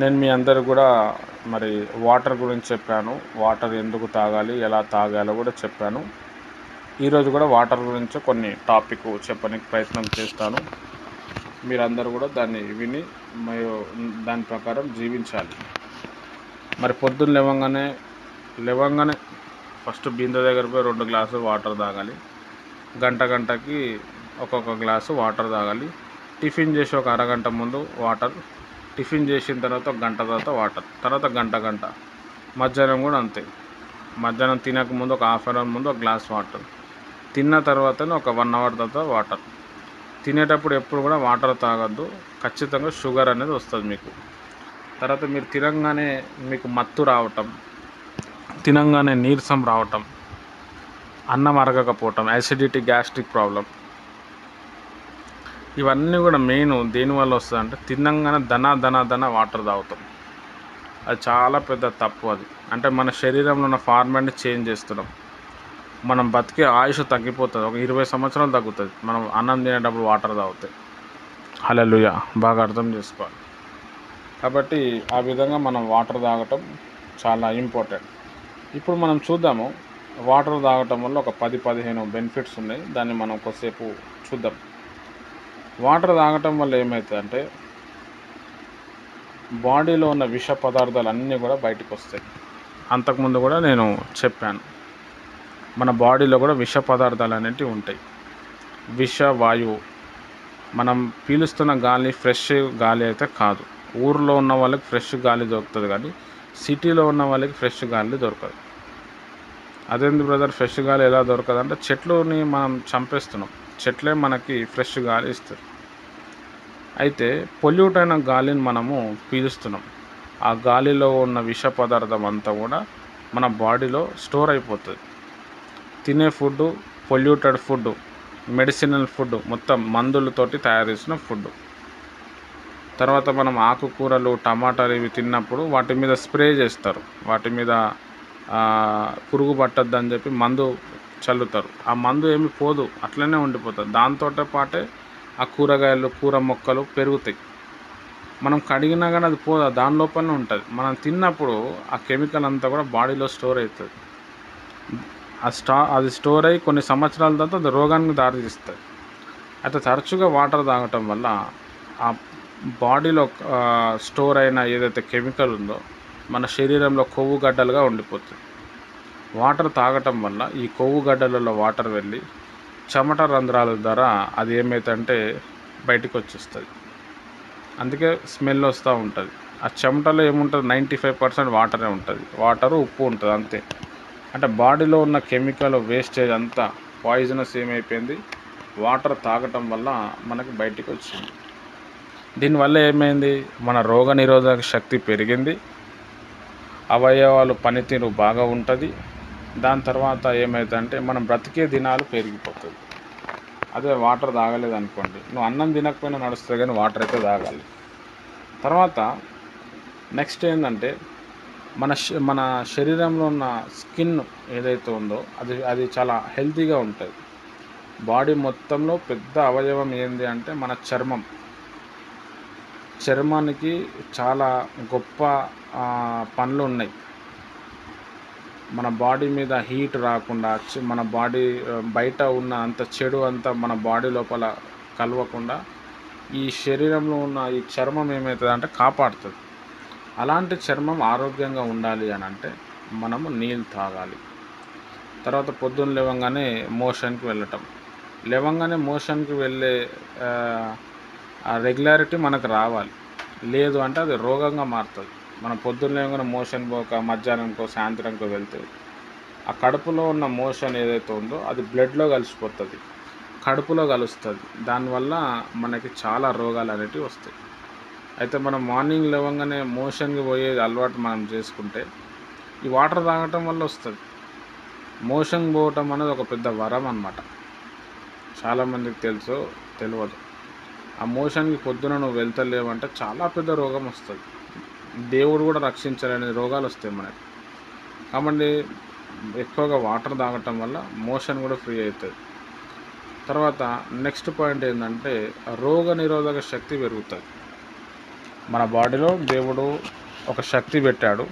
నేను మీ అందరు కూడా మరి వాటర్ గురించి చెప్పాను. వాటర్ ఎందుకు తాగాలి ఎలా తాగాలో కూడా చెప్పాను. ఈరోజు కూడా వాటర్ గురించి కొన్ని టాపిక్ చెప్పడానికి ప్రయత్నం చేస్తాను. మీరందరూ కూడా దాన్ని విని మరియు దాని ప్రకారం జీవించాలి. మరి పొద్దున్న లేవగానే లేవగానే ఫస్ట్ బిందె దగ్గర పోయి రెండు గ్లాసులు వాటర్ తాగాలి. గంట గంటకి ఒక్కొక్క గ్లాసు వాటర్ తాగాలి. టిఫిన్ చేసి ఒక అరగంట ముందు వాటర్ టిఫిన్ చేసిన తర్వాత గంట తర్వాత వాటర్. తర్వాత గంట గంట. మధ్యాహ్నం కూడా అంతే. మధ్యాహ్నం తినక ముందు ఒక హాఫ్ అన్ అవర్ ముందు ఒక గ్లాస్ వాటర్. తిన్న తర్వాత ఒక వన్ అవర్ తర్వాత వాటర్. తినేటప్పుడు ఎప్పుడు కూడా వాటర్ తాగొద్దు. ఖచ్చితంగా షుగర్ అనేది వస్తుంది మీకు. తర్వాత మీరు తినంగానే మీకు మత్తు రావటం. తినంగానే నీరసం రావటం. అన్నం అరగకపోవటం. యాసిడిటీ గ్యాస్ట్రిక్ ప్రాబ్లం ఇవన్నీ కూడా మెయిన్ దేనివల్ల వస్తుంది అంటే తిన్నంగానే ధన ధన దన వాటర్ తాగుతాం. అది చాలా పెద్ద తప్పు అది. అంటే మన శరీరంలో ఉన్న ఫార్మాట్ని చేంజ్ చేస్తున్నాం. మనం బతికే ఆయుష్ తగ్గిపోతుంది. ఒక ఇరవై సంవత్సరాలు తగ్గుతుంది. మనం అన్నం తినేటప్పుడు వాటర్ తాగుతాయి హలలుయ బాగా అర్థం చేసుకోవాలి. కాబట్టి ఆ విధంగా మనం వాటర్ తాగటం చాలా ఇంపార్టెంట్ ఇప్పుడు మనం చూద్దాము. వాటర్ తాగటం వల్ల ఒక పది పదిహేను బెనిఫిట్స్ ఉన్నాయి. దాన్ని మనం కొద్దిసేపు చూద్దాం. వాటర్ తాగటం వల్ల ఏమవుతుందంటే బాడీలో ఉన్న విష పదార్థాలు అన్నీ కూడా బయటకు వస్తాయి అంతకుముందు కూడా నేను చెప్పాను మన బాడీలో కూడా విష పదార్థాలు అనేటివి ఉంటాయి. విష వాయువు మనం పీలుస్తున్న గాలి ఫ్రెష్ గాలి అయితే కాదు. ఊర్లో ఉన్న వాళ్ళకి ఫ్రెష్ గాలి దొరుకుతుంది కానీ సిటీలో ఉన్న వాళ్ళకి ఫ్రెష్ గాలి దొరకదు. అదేంది బ్రదర్? ఫ్రెష్ గాలి ఎలా దొరకదు అంటే చెట్లుని మనం చంపేస్తున్నాం. చెట్లే మనకి ఫ్రెష్ గాలి ఇస్తుంది అయితే పొల్యూట్ అయిన గాలిని మనము పీలుస్తున్నాం. ఆ గాలిలో ఉన్న విష పదార్థం అంతా కూడా మన బాడీలో స్టోర్ అయిపోతుంది. తినే food polluted food medicinal food మొత్తం మందులతోటి తయారు చేసిన ఫుడ్ తర్వాత మనం ఆకుకూరలు టమాటాలు ఇవి తిన్నప్పుడు వాటి మీద స్ప్రే చేస్తారు. వాటి మీద పురుగు పట్టద్దు అని చెప్పి మందు చల్లుతారు. ఆ మందు ఏమి పోదు అట్లనే ఉండిపోతుంది దాంతో పాటే ఆ కూరగాయలు కూర మొక్కలు పెరుగుతాయి. మనం కడిగినా కానీ అది పోదు దాని లోపలనే ఉంటుంది. మనం తిన్నప్పుడు ఆ కెమికల్ అంతా కూడా బాడీలో స్టోర్ అవుతుంది ఆ స్టా అది స్టోర్ అయ్యి కొన్ని సంవత్సరాల తర్వాత అది రోగానికి దారితీస్తుంది అయితే తరచుగా వాటర్ తాగటం వల్ల ఆ బాడీలో స్టోర్ అయిన ఏదైతే కెమికల్ ఉందో మన శరీరంలో కొవ్వు గడ్డలుగా ఉండిపోతుంది వాటర్ తాగటం వల్ల ఈ కొవ్వు గడ్డలలో వాటర్ వెళ్ళి చెమట రంధ్రాల ద్వారా అది ఏమవుతుందంటే బయటికి వచ్చేస్తుంది అందుకే స్మెల్ వస్తూ ఉంటుంది. ఆ చెమటలో ఏముంటుంది? నైంటీ ఫైవ్ పర్సెంట్ వాటరే ఉంటుంది. వాటరు ఉప్పు ఉంటుంది అంతే. అంటే బాడీలో ఉన్న కెమికల్ వేస్టేజ్ అంతా పాయిజనస్ ఏమైపోయింది? వాటర్ తాగటం వల్ల మనకి బయటికి వచ్చింది దీనివల్ల ఏమైంది? మన రోగ నిరోధక శక్తి పెరిగింది. అవయవాలు పనితీరు బాగా ఉంటుంది. దాని తర్వాత ఏమవుతుందంటే మనం బ్రతికే దినాలు పెరిగిపోతుంది అదే వాటర్ తాగలేదు అనుకోండి నువ్వు అన్నం తినకపోయినా నడుస్తుంది కానీ వాటర్ అయితే తాగాలి. తర్వాత నెక్స్ట్ ఏంటంటే మన మన శరీరంలో ఉన్న స్కిన్ ఏదైతే ఉందో అది అది చాలా హెల్తీగా ఉంటుంది. బాడీ మొత్తంలో పెద్ద అవయవం ఏంది అంటే మన చర్మం. చర్మానికి చాలా గొప్ప పనులు ఉన్నాయి. మన బాడీ మీద హీట్ రాకుండా మన బాడీ బయట ఉన్న అంత చెడు అంతా మన బాడీ లోపల కలవకుండా ఈ శరీరంలో ఉన్న ఈ చర్మం ఏమవుతుంది అంటే కాపాడుతుంది. అలాంటి చర్మం ఆరోగ్యంగా ఉండాలి అని అంటే మనము నీళ్ళు తాగాలి. తర్వాత పొద్దున్న లేవగానే మోషన్కి వెళ్ళటం. లేవగానే మోషన్కి వెళ్ళే రెగ్యులారిటీ మనకు రావాలి. లేదు అంటే అది రోగంగా మారుతుంది. మనం పొద్దున్న లేవగానే మోషన్ పోక మధ్యాహ్నంకో సాయంత్రంకో వెళ్తే ఆ కడుపులో ఉన్న మోషన్ ఏదైతే ఉందో అది బ్లడ్లో కలిసిపోతుంది. కడుపులో కలుస్తుంది. దానివల్ల మనకి చాలా రోగాలు అనేటివి వస్తాయి. అయితే మనం మార్నింగ్ లేవగానే మోషన్కి పోయే అలవాటు మనం చేసుకుంటే ఈ వాటర్ తాగటం వల్ల వస్తుంది. మోషన్ పోవటం అనేది ఒక పెద్ద వరం అనమాట చాలామందికి తెలుసు తెలియదు ఆ మోషన్కి పొద్దున నువ్వు వెళ్తలేవంటే చాలా పెద్ద రోగం వస్తుంది. దేవుడు కూడా రక్షించాలనే రోగాలు వస్తాయి మనకి. కాబట్టి ఎక్కువగా వాటర్ తాగటం వల్ల మోషన్ కూడా ఫ్రీ అవుతుంది. తర్వాత నెక్స్ట్ పాయింట్ ఏంటంటే రోగ నిరోధక శక్తి పెరుగుతుంది. మన బాడీలో దేవుడు ఒక శక్తి పెట్టాడు.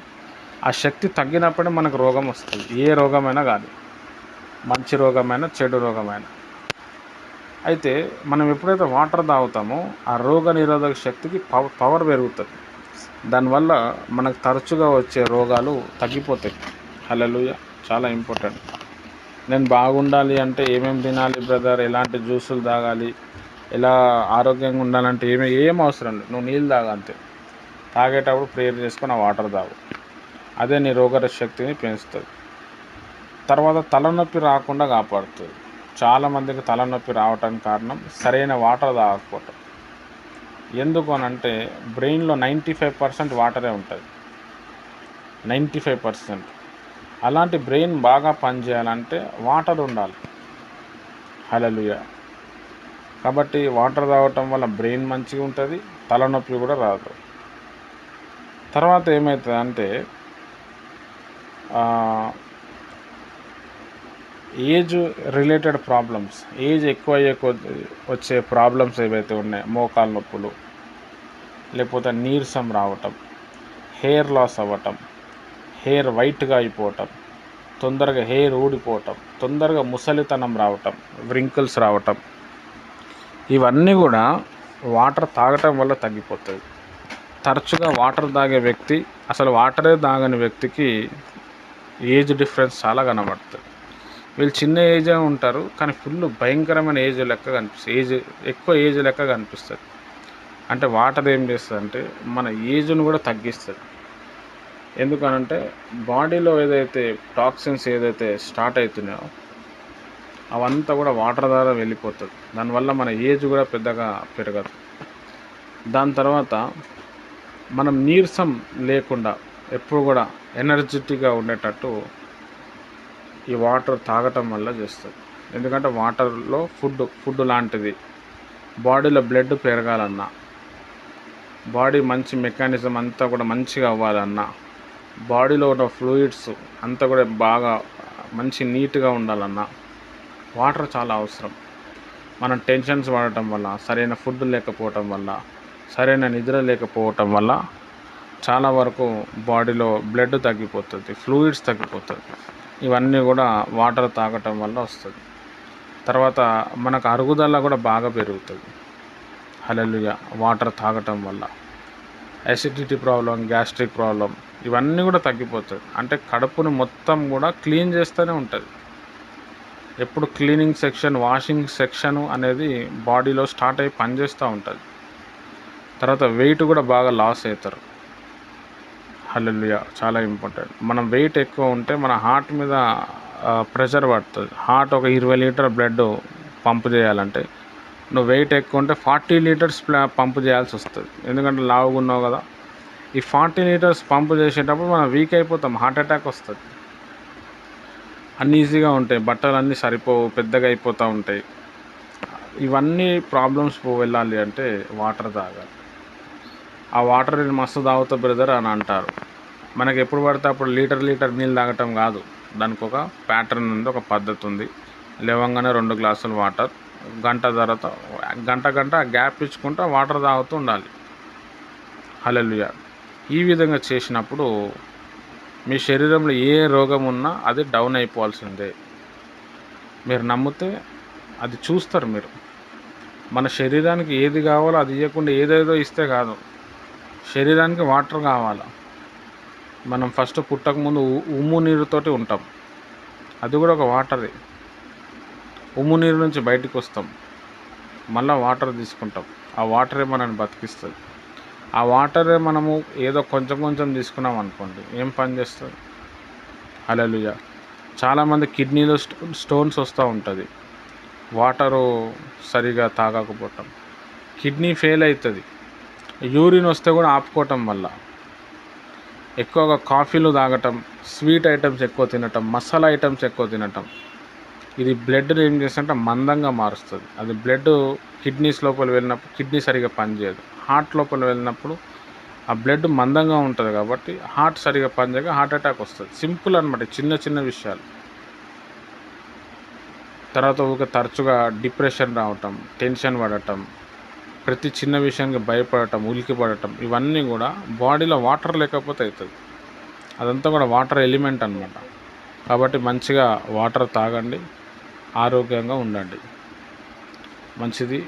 ఆ శక్తి తగ్గినప్పుడే మనకు రోగం వస్తుంది. ఏ రోగమైనా కాదు. మంచి రోగమైనా చెడు రోగమైనా. అయితే మనం ఎప్పుడైతే వాటర్ తాగుతామో ఆ రోగ నిరోధక శక్తికి పవర్ పవర్ పెరుగుతుంది. దానివల్ల మనకు తరచుగా వచ్చే రోగాలు తగ్గిపోతాయి. హల్లెలూయ. చాలా ఇంపార్టెంట్. నేను బాగుండాలి అంటే ఏమేమి తినాలి బ్రదర్? ఎలాంటి జ్యూసులు తాగాలి? ఎలా ఆరోగ్యంగా ఉండాలంటే ఏమి ఏం అవసరం లేదు. నువ్వు నీళ్ళు తాగంతే అంతే. తాగేటప్పుడు ప్రేయర్ చేసుకొని ఆ వాటర్ తాగు. అదే నీ రోగ శక్తిని పెంచుతుంది. తర్వాత తలనొప్పి రాకుండా కాపాడుతుంది. చాలామందికి తలనొప్పి రావడానికి కారణం సరైన వాటర్ తాగకపోవటం. ఎందుకు అని అంటే బ్రెయిన్లో నైంటీ ఫైవ్ పర్సెంట్ వాటరే ఉంటుంది. Ninety five percent. అలాంటి బ్రెయిన్ బాగా పనిచేయాలంటే వాటర్ ఉండాలి. హలలుయ కాబట్టి వాటర్ తాగటం వల్ల బ్రెయిన్ మంచిగా ఉంటుంది తలనొప్పి కూడా రాదు. తర్వాత ఏమవుతుంది అంటే ఏజ్ రిలేటెడ్ ప్రాబ్లమ్స్ ఏజ్ ఎక్కువ అయ్యే కొద్ది వచ్చే ప్రాబ్లమ్స్ ఏవైతే ఉన్నాయో మోకాల నొప్పులు లేకపోతే నీరసం రావటం హెయిర్ లాస్ అవ్వటం హెయిర్ వైట్గా అయిపోవటం తొందరగా హెయిర్ ఊడిపోవటం తొందరగా ముసలితనం రావటం వ్రింకిల్స్ రావటం ఇవన్నీ కూడా వాటర్ తాగటం వల్ల తగ్గిపోతుంది తరచుగా వాటర్ తాగే వ్యక్తి అసలు వాటరే తాగని వ్యక్తికి ఏజ్ డిఫరెన్స్ చాలా కనబడుతుంది వీళ్ళు చిన్న ఏజే ఉంటారు కానీ ఫుల్ భయంకరమైన ఏజ్ లెక్క కనిపిస్తుంది ఏజ్ ఎక్కువ ఏజ్ లెక్క కనిపిస్తుంది అంటే వాటర్ ఏం చేస్తుంది అంటే మన ఏజ్ను కూడా తగ్గిస్తుంది. ఎందుకనంటే బాడీలో ఏదైతే టాక్సిన్స్ ఏదైతే స్టార్ట్ అవుతున్నాయో అవంతా కూడా వాటర్ ద్వారా వెళ్ళిపోతుంది. దానివల్ల మన ఏజ్ కూడా పెద్దగా పెరగదు. దాని తర్వాత మనం నీరసం లేకుండా ఎప్పుడు కూడా ఎనర్జెటిక్గా ఉండేటట్టు ఈ వాటర్ తాగటం వల్ల చేస్తుంది. ఎందుకంటే వాటర్లో ఫుడ్ ఫుడ్ లాంటిది. బాడీలో బ్లడ్ పెరగాలన్నా బాడీ మంచి మెకానిజం అంతా కూడా మంచిగా అవ్వాలన్నా బాడీలో ఉన్న ఫ్లూయిడ్స్ అంతా కూడా బాగా మంచి నీట్గా ఉండాలన్నా వాటర్ చాలా అవసరం. మనం టెన్షన్స్ పడటం వల్ల సరైన ఫుడ్ లేకపోవటం వల్ల సరైన నిద్ర లేకపోవటం వల్ల చాలా వరకు బాడీలో బ్లడ్ తగ్గిపోతుంది ఫ్లూయిడ్స్ తగ్గిపోతుంది. ఇవన్నీ కూడా వాటర్ తాగటం వల్ల వస్తుంది. తర్వాత మనకు అరుగుదల కూడా బాగా పెరుగుతుంది. హలలుగా వాటర్ తాగటం వల్ల. అసిడిటీ ప్రాబ్లం గ్యాస్ట్రిక్ ప్రాబ్లం ఇవన్నీ కూడా తగ్గిపోతుంది అంటే కడుపుని మొత్తం కూడా క్లీన్ చేస్తూనే ఉంటుంది. ఎప్పుడు క్లీనింగ్ సెక్షన్ వాషింగ్ సెక్షన్ అనేది బాడీలో స్టార్ట్ అయ్యి పనిచేస్తూ ఉంటుంది. తర్వాత వెయిట్ కూడా బాగా లాస్ అవుతారు. హల్లెలుయ చాలా ఇంపార్టెంట్. మనం వెయిట్ ఎక్కువ ఉంటే మన హార్ట్ మీద ప్రెషర్ పడుతుంది. హార్ట్ ఒక ఇరవై లీటర్ బ్లడ్ పంప్ చేయాలంటే నువ్వు వెయిట్ ఎక్కువ ఉంటే ఫార్టీ లీటర్స్ పంపు చేయాల్సి వస్తుంది. ఎందుకంటే లావుగా ఉన్నావు కదా. ఈ ఫార్టీ లీటర్స్ పంపు చేసేటప్పుడు మనం వీక్ అయిపోతాం హార్ట్ అటాక్ వస్తుంది. అన్ఈజీగా ఉంటాయి బట్టలు అన్నీ సరిపోవు పెద్దగా అయిపోతూ ఉంటాయి. ఇవన్నీ ప్రాబ్లమ్స్ వెళ్ళాలి అంటే వాటర్ తాగాలి. ఆ వాటర్ నేను మస్తు తాగుతా బ్రదర్ అని అంటారు. మనకి ఎప్పుడు పడితే అప్పుడు లీటర్ లీటర్ నీళ్ళు తాగటం కాదు. దానికి ఒక ప్యాటర్న్ ఉంది ఒక పద్ధతి ఉంది. లేవంగానే రెండు గ్లాసులు వాటర్. గంట తర్వాత గంట గంట గ్యాప్ ఇచ్చుకుంటూ వాటర్ తాగుతూ ఉండాలి. హలలుయ ఈ విధంగా చేసినప్పుడు మీ శరీరంలో ఏ రోగం ఉన్నా అది డౌన్ అయిపోవాల్సిందే. మీరు నమ్మితే అది చూస్తారు మీరు. మన శరీరానికి ఏది కావాలో అది ఇవ్వకుండా ఏదేదో ఇస్తే కాదు. శరీరానికి వాటర్ కావాలి. మనం ఫస్ట్ పుట్టక ముందు ఉ- ఉమ్ము నీరుతోటి ఉంటాం. అది కూడా ఒక వాటరే. ఉమ్ము నీరు నుంచి బయటకు వస్తాం. మళ్ళీ వాటర్ తీసుకుంటాం. ఆ వాటరే మనల్ని బతికిస్తుంది. ఆ వాటరే మనము ఏదో కొంచెం కొంచెం తీసుకున్నాం అనుకోండి ఏం పని చేస్తుంది? అలలుయ చాలామంది కిడ్నీలో స్టో స్టోన్స్ వస్తూ ఉంటుంది. వాటరు సరిగా తాగకపోవటం. కిడ్నీ ఫెయిల్ అవుతుంది యూరిన్ వస్తే కూడా ఆపుకోవటం వల్ల ఎక్కువగా కాఫీలు తాగటం స్వీట్ ఐటమ్స్ ఎక్కువ తినటం మసాలా ఐటమ్స్ ఎక్కువ తినటం ఇది బ్లడ్ ఏం చేస్తుంటే మందంగా మారుస్తుంది. అది బ్లడ్ కిడ్నీస్ లోపల వెళ్ళినప్పుడు కిడ్నీ సరిగా పనిచేయదు. హార్ట్ లోపల వెళ్ళినప్పుడు ఆ బ్లడ్ మందంగా ఉంటుంది కాబట్టి హార్ట్ సరిగా పనిచేయక హార్ట్ అటాక్ వస్తుంది. సింపుల్ అనమాట చిన్న చిన్న విషయాలు. తర్వాత ఊరికే తరచుగా డిప్రెషన్ రావటం టెన్షన్ పడటం ప్రతి చిన్న విషయానికి భయపడటం ఉలికిపడటం ఇవన్నీ కూడా బాడీలో వాటర్ లేకపోతే అవుతుంది అదంతా కూడా వాటర్ ఎలిమెంట్ అనమాట కాబట్టి మంచిగా వాటర్ తాగండి ఆరోగ్యంగా ఉండండి. మంచిది.